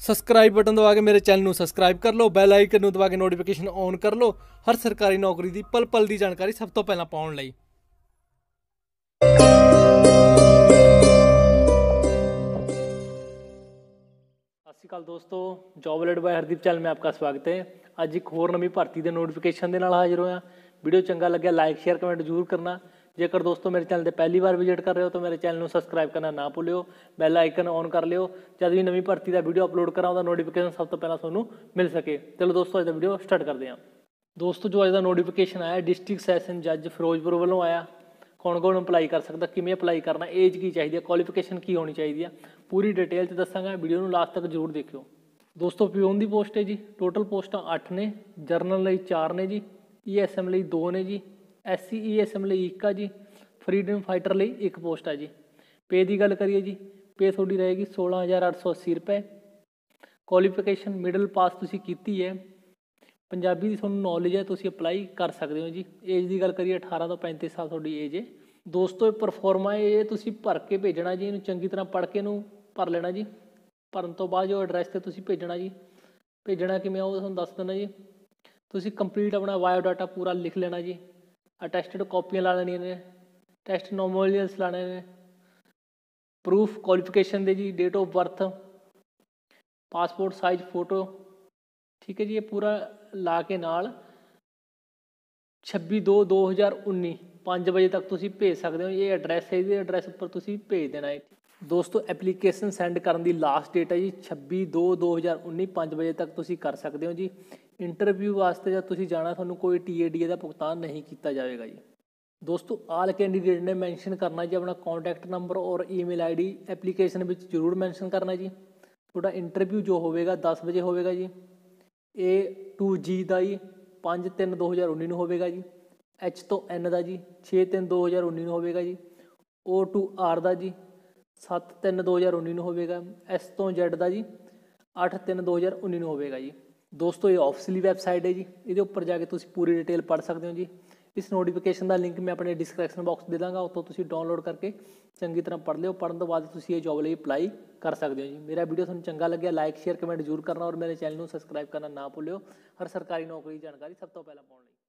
Subscribe button ਦਬਾ ਕੇ ਮੇਰੇ channel ਨੂੰ ਸਬਸਕ੍ਰਾਈਬ ਕਰ ਲਓ ਬੈਲ ਆਈਕਨ ਨੂੰ ਦਬਾ ਕੇ ਨੋਟੀਫਿਕੇਸ਼ਨ ਔਨ ਕਰ ਲਓ, ਹਰ ਸਰਕਾਰੀ ਨੌਕਰੀ ਦੀ ਪਲ-ਪਲ ਦੀ ਜਾਣਕਾਰੀ ਸਭ ਤੋਂ ਪਹਿਲਾਂ ਪਾਉਣ ਲਈ। ਸਤਿਕਾਲ ਦੋਸਤੋ job lad by Hardeep channel ਮੈਂ ਆਪਕਾ ਸਵਾਗਤ ਹੈ। ਅੱਜ ਇੱਕ ਹੋਰ ਨਵੀਂ ਭਰਤੀ ਦੇ ਨੋਟੀਫਿਕੇਸ਼ਨ ਦੇ ਨਾਲ ਹਾਜ਼ਰ ਹੋਇਆ। ਵੀਡੀਓ ਚੰਗਾ ਲੱਗਿਆ ਲਾਈਕ ਸ਼ੇਅਰ ਕਮੈਂਟ ਜ਼ਰੂਰ ਕਰਨਾ। ਜੇਕਰ ਦੋਸਤੋ ਮੇਰੇ ਚੈਨਲ ਤੇ ਪਹਿਲੀ ਵਾਰ ਵਿਜ਼ਿਟ ਕਰ ਰਹੇ ਹੋ ਤਾਂ ਮੇਰੇ ਚੈਨਲ ਨੂੰ ਸਬਸਕ੍ਰਾਈਬ ਕਰਨਾ ਨਾ ਭੁੱਲਿਓ ਬੈਲ ਆਈਕਨ ਔਨ ਕਰ ਲਿਓ, ਜਦ ਵੀ ਨਵੀਂ ਭਰਤੀ ਦਾ ਵੀਡੀਓ ਅਪਲੋਡ ਕਰਾਂ ਉਹਦਾ ਨੋਟੀਫਿਕੇਸ਼ਨ ਸਭ ਤੋਂ ਪਹਿਲਾਂ ਤੁਹਾਨੂੰ ਮਿਲ ਸਕੇ। ਚਲੋ ਦੋਸਤੋ, ਅੱਜ ਦਾ ਵੀਡੀਓ ਸਟਾਰਟ ਕਰਦੇ ਹਾਂ। ਦੋਸਤੋ, ਜੋ ਅੱਜ ਦਾ ਨੋਟੀਫਿਕੇਸ਼ਨ ਆਇਆ ਡਿਸਟ੍ਰਿਕਟ ਸੈਸ਼ਨ ਜੱਜ ਫਿਰੋਜ਼ਪੁਰ ਵੱਲੋਂ ਆਇਆ। ਕੌਣ ਕੌਣ ਅਪਲਾਈ ਕਰ ਸਕਦਾ, ਕਿਵੇਂ ਅਪਲਾਈ ਕਰਨਾ ਏਜ ਕੀ ਚਾਹੀਦੀ ਹੈ ਕੁਆਲੀਫਿਕੇਸ਼ਨ ਕੀ ਹੋਣੀ ਚਾਹੀਦੀ ਹੈ, ਪੂਰੀ ਡਿਟੇਲ 'ਚ ਦੱਸਾਂਗਾ ਵੀਡੀਓ ਨੂੰ ਲਾਸਟ ਤੱਕ ਜ਼ਰੂਰ ਦੇਖਿਓ। ਦੋਸਤੋ, ਪਿਓਨ ਦੀ ਪੋਸਟ ਹੈ ਜੀ ਟੋਟਲ ਪੋਸਟਾਂ 8 ਨੇ ਜਰਨਲ ਲਈ 4 ਨੇ ਜੀ ਈਐਸਐਮ ਲਈ 2 ਨੇ ਜੀ ਐਸਸੀ ਈਐਸਐਮ ਲਈ 1 ਆ ਜੀ ਫਰੀडम ਫਾਈਟਰ ਲਈ ਇੱਕ ਪੋਸਟ ਆ ਜੀ। ਪੇ ਦੀ ਗੱਲ ਕਰੀਏ ਜੀ ਪੇ ਤੁਹਾਡੀ ਰਹੇਗੀ 16880 ਰੁਪਏ। ਕੁਆਲੀਫਿਕੇਸ਼ਨ ਮਿਡਲ ਪਾਸ ਤੁਸੀਂ ਕੀਤੀ ਹੈ। ਪੰਜਾਬੀ ਦੀ ਤੁਹਾਨੂੰ ਨੌਲੇਜ ਹੈ, ਤੁਸੀਂ ਅਪਲਾਈ ਕਰ ਸਕਦੇ ਹੋ ਜੀ। ਏਜ ਦੀ ਗੱਲ ਕਰੀਏ 18 ਤੋਂ 35 ਸਾਲ ਤੁਹਾਡੀ ਏਜ ਹੈ। ਦੋਸਤੋ, ਇਹ ਪਰਫਾਰਮਾ ਇਹ ਤੁਸੀਂ ਭਰ ਕੇ ਭੇਜਣਾ ਜੀ, ਇਹਨੂੰ ਚੰਗੀ ਤਰ੍ਹਾਂ ਪੜ੍ਹ ਕੇ ਇਹਨੂੰ ਭਰ ਲੈਣਾ ਜੀ। ਭਰਨ ਤੋਂ ਬਾਅਦ ਜੋ ਐਡਰੈਸ ਤੇ ਤੁਸੀਂ ਭੇਜਣਾ ਜੀ, ਭੇਜਣਾ ਕਿਵੇਂ ਆ ਉਹ ਤੁਹਾਨੂੰ ਦੱਸ ਦਿੰਦਾ ਜੀ। ਤੁਸੀਂ ਕੰਪਲੀਟ ਆਪਣਾ ਬਾਇਓ ਡਾਟਾ ਪੂਰਾ ਲਿਖ ਲੈਣਾ ਜੀ। ਅਟੈਸਟਡ ਕਾਪੀਆਂ ਲਾ ਲੈਣੀਆਂ ਨੇ ਟੈਸਟ ਨੋਮੋਲੀਅਲਸ ਲਾਣੇ ਨੇ ਪ੍ਰੂਫ ਕੁਆਲੀਫਿਕੇਸ਼ਨ ਦੇ ਜੀ date of birth passport size photo ਠੀਕ ਹੈ ਜੀ, ਇਹ ਪੂਰਾ ਲਾ ਕੇ ਨਾਲ 26/2/2019 5 ਵਜੇ ਤੱਕ ਤੁਸੀਂ ਭੇਜ ਸਕਦੇ ਹੋ, ਇਹ ਐਡਰੈਸ ਹੈ, ਇਹਦੇ ਐਡਰੈਸ ਉੱਪਰ ਤੁਸੀਂ ਭੇਜ ਦੇਣਾ ਹੈ। ਦੋਸਤੋ ਐਪਲੀਕੇਸ਼ਨ ਸੈਂਡ ਕਰਨ ਦੀ ਲਾਸਟ ਡੇਟ ਹੈ ਜੀ 26/2/2019 5 ਵਜੇ ਤੱਕ ਤੁਸੀਂ ਕਰ ਸਕਦੇ ਹੋ ਜੀ। ਇੰਟਰਵਿਊ ਵਾਸਤੇ ਜਦ ਤੁਸੀਂ ਜਾਣਾ, ਤੁਹਾਨੂੰ ਕੋਈ ਟੀਏਡੀ ਦਾ ਭੁਗਤਾਨ ਨਹੀਂ ਕੀਤਾ ਜਾਵੇਗਾ ਜੀ। ਦੋਸਤੋ ਆਲ ਕੈਂਡੀਡੇਟ ਨੇ ਮੈਂਸ਼ਨ ਕਰਨਾ ਜੀ, ਆਪਣਾ ਕੰਟੈਕਟ ਨੰਬਰ ਔਰ ਈਮੇਲ ਆਈਡੀ ਐਪਲੀਕੇਸ਼ਨ ਵਿੱਚ ਜ਼ਰੂਰ ਮੈਂਸ਼ਨ ਕਰਨਾ ਜੀ। ਤੁਹਾਡਾ ਇੰਟਰਵਿਊ ਜੋ ਹੋਵੇਗਾ 10 ਵਜੇ ਹੋਵੇਗਾ ਜੀ। ਇਹ 2G ਦਾ ਜੀ 5/3/2019 ਨੂੰ ਹੋਵੇਗਾ ਜੀ। H ਤੋਂ N ਦਾ ਜੀ 6/3/2019 ਨੂੰ ਹੋਵੇਗਾ ਜੀ। O to R ਦਾ ਜੀ 7/3/2019 ਨੂੰ ਹੋਵੇਗਾ। S ਤੋਂ Z ਦਾ ਜੀ 8/3/2019 ਨੂੰ ਹੋਵੇਗਾ ਜੀ। ਦੋਸਤੋ, ਇਹ ਆਫੀਸ਼ੀਅਲੀ ਵੈਬਸਾਈਟ ਹੈ ਜੀ। ਇਹਦੇ ਉੱਪਰ ਜਾ ਕੇ ਤੁਸੀਂ ਪੂਰੀ ਡਿਟੇਲ ਪੜ੍ਹ ਸਕਦੇ ਹੋ ਜੀ। ਇਸ ਨੋਟੀਫਿਕੇਸ਼ਨ ਦਾ ਲਿੰਕ ਮੈਂ ਆਪਣੇ ਡਿਸਕ੍ਰਿਪਸ਼ਨ ਬਾਕਸ ਦੇ ਦਾਂਗਾ। ਉੱਥੋਂ ਤੁਸੀਂ ਡਾਊਨਲੋਡ ਕਰਕੇ ਚੰਗੀ ਤਰ੍ਹਾਂ ਪੜ੍ਹ ਲਿਓ। ਪੜ੍ਹਨ ਤੋਂ ਬਾਅਦ ਤੁਸੀਂ ਇਹ ਜੌਬ ਲਈ ਅਪਲਾਈ ਕਰ ਸਕਦੇ ਹੋ ਜੀ। ਮੇਰਾ ਵੀਡੀਓ ਤੁਹਾਨੂੰ ਚੰਗਾ ਲੱਗਿਆ ਲਾਈਕ ਸ਼ੇਅਰ ਕਮੈਂਟ ਜ਼ਰੂਰ ਕਰਨਾ ਔਰ ਮੇਰੇ ਚੈਨਲ ਨੂੰ ਸਬਸਕ੍ਰਾਈਬ ਕਰਨਾ ਨਾ ਭੁੱਲਿਓ। ਹਰ ਸਰਕਾਰੀ ਨੌਕਰੀ ਦੀ ਜਾਣਕਾਰੀ ਸਭ ਤੋਂ ਪਹਿਲਾਂ ਪਾਉਣ ਲਈ।